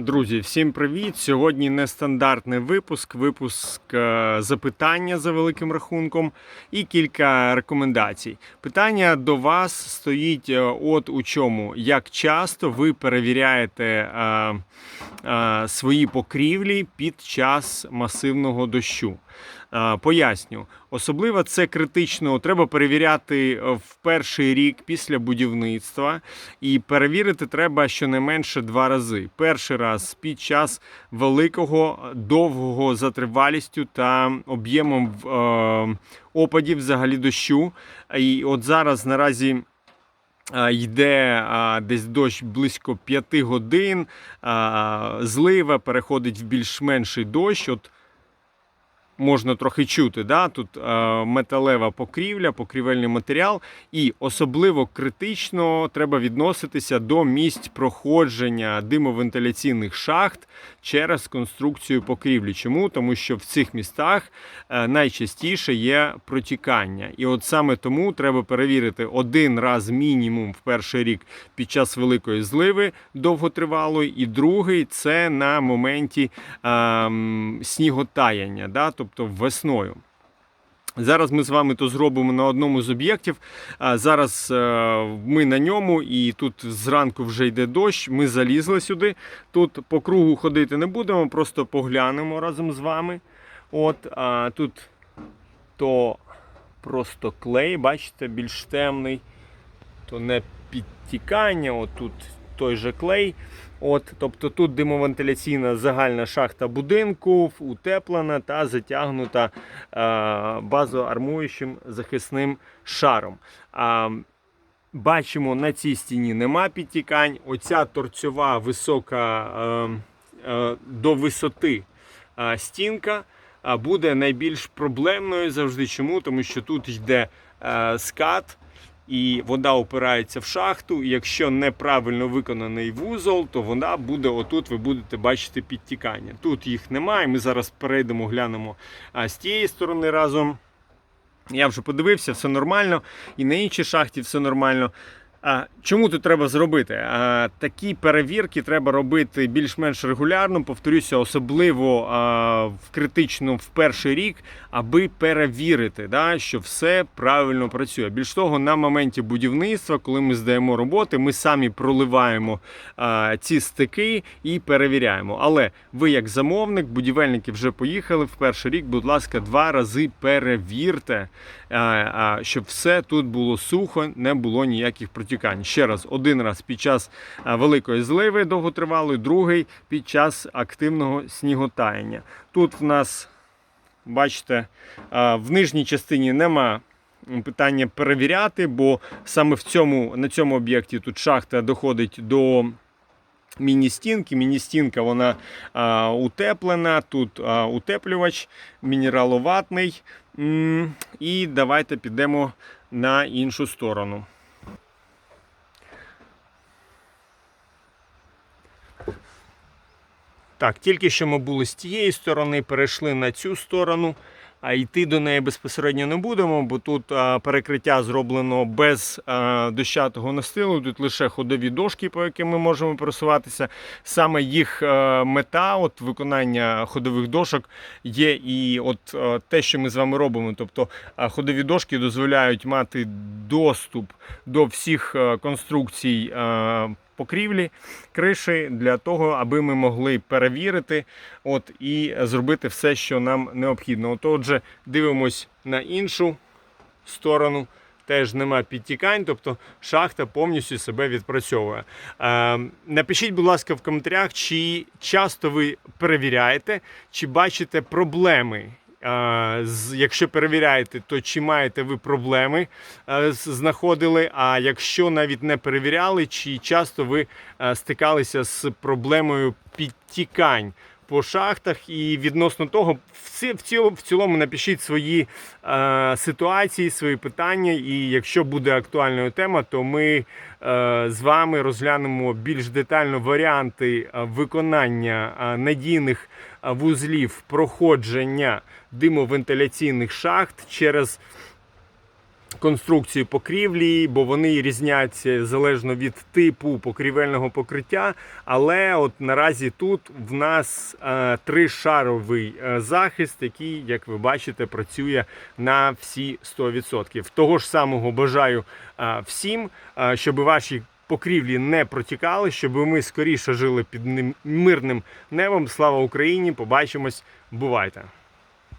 Друзі, всім привіт! Сьогодні нестандартний випуск, випуск е, запитання за великим рахунком і кілька рекомендацій. Питання до вас стоїть е, от у чому: як часто ви перевіряєте е, е, свої покрівлі під час масивного дощу? Е, Поясню, особливо це критично. Треба перевіряти е, в перший рік після будівництва, і перевірити треба щонайменше два рази. Перший раз під час великого, довгого за тривалістю та об'ємом е, опадів взагалі дощу. І от зараз наразі. Йде десь дощ близько 5 годин, злива переходить в більш менший дощ. От можна трохи чути. Да? Тут е, металева покрівля, покрівельний матеріал, і особливо критично треба відноситися до місць проходження димовентиляційних шахт через конструкцію покрівлі. Чому? Тому що в цих містах е, найчастіше є протікання. І от саме тому треба перевірити один раз мінімум в перший рік під час великої зливи довготривалої, і другий це на моменті ем, сніготаяння, да? тобто весною. Зараз ми з вами то зробимо на одному з об'єктів. А Зараз е, ми на ньому, і тут зранку вже йде дощ. Ми залізли сюди. Тут по кругу ходити не будемо, просто поглянемо разом з вами. От а тут то просто клей, бачите, більш темний, то не підтікання, от той же клей. От, тобто тут димовентиляційна загальна шахта будинку, утеплена та затягнута е, базоармуючим захисним шаром. А, бачимо, на цій стіні нема підтікань. Оця торцьова висока е, е, до висоти е, стінка е, буде найбільш проблемною завжди. Чому? Тому що тут йде е, скат і вода опирається в шахту. І якщо неправильно виконаний вузол, то вона буде отут. Ви будете бачити підтікання. Тут їх немає. Ми зараз перейдемо, глянемо а, з тієї сторони разом. Я вже подивився, все нормально. І на іншій шахті все нормально. А чому тут треба зробити? А, такі перевірки треба робити більш-менш регулярно. Повторюся, особливо а, в критично в перший рік, аби перевірити, да, що все правильно працює. Більш того, на моменті будівництва, коли ми здаємо роботи, ми самі проливаємо а, ці стики і перевіряємо. Але ви, як замовник, будівельники вже поїхали в перший рік. Будь ласка, два рази перевірте, а, а, щоб все тут було сухо, не було ніяких протікань. Ще раз, один раз під час великої зливи довготривалої, другий під час активного сніготаяння. Тут в нас, бачите, в нижній частині нема питання перевіряти, бо саме в цьому, на цьому об'єкті тут шахта доходить до. Міні-стінки. Міні-стінка вона а, утеплена, тут а, утеплювач мінераловатний. І давайте підемо на іншу сторону. Так, тільки що ми були з тієї сторони, перейшли на цю сторону, а йти до неї безпосередньо не будемо, бо тут перекриття зроблено без дощатого настилу. Тут лише ходові дошки, по яким ми можемо пересуватися. Саме їх мета, от виконання ходових дошок, є і от те, що ми з вами робимо. Тобто ходові дошки дозволяють мати доступ до всіх конструкцій. Покрівлі криші для того, аби ми могли перевірити от, і зробити все, що нам необхідно. От, отже, дивимось на іншу сторону. Теж нема підтікань, тобто шахта повністю себе відпрацьовує. Е, напишіть, будь ласка, в коментарях, чи часто ви перевіряєте, чи бачите проблеми. Якщо перевіряєте, то чи маєте ви проблеми е, знаходили? А якщо навіть не перевіряли, чи часто ви е, стикалися з проблемою підтікань по шахтах? І відносно того, в цілому, напишіть свої е, ситуації, свої питання. І якщо буде актуальною тема, то ми з вами розглянемо більш детально варіанти виконання надійних вузлів проходження димовентиляційних шахт через конструкцію покрівлі, бо вони різняться залежно від типу покрівельного покриття. Але от наразі тут в нас е, тришаровий е, захист, який, як ви бачите, працює на всі 100%. Того ж самого бажаю е, всім, щоб ваші покрівлі не протікали, щоб ми скоріше жили під ним- мирним небом. Слава Україні! Побачимось! Бувайте!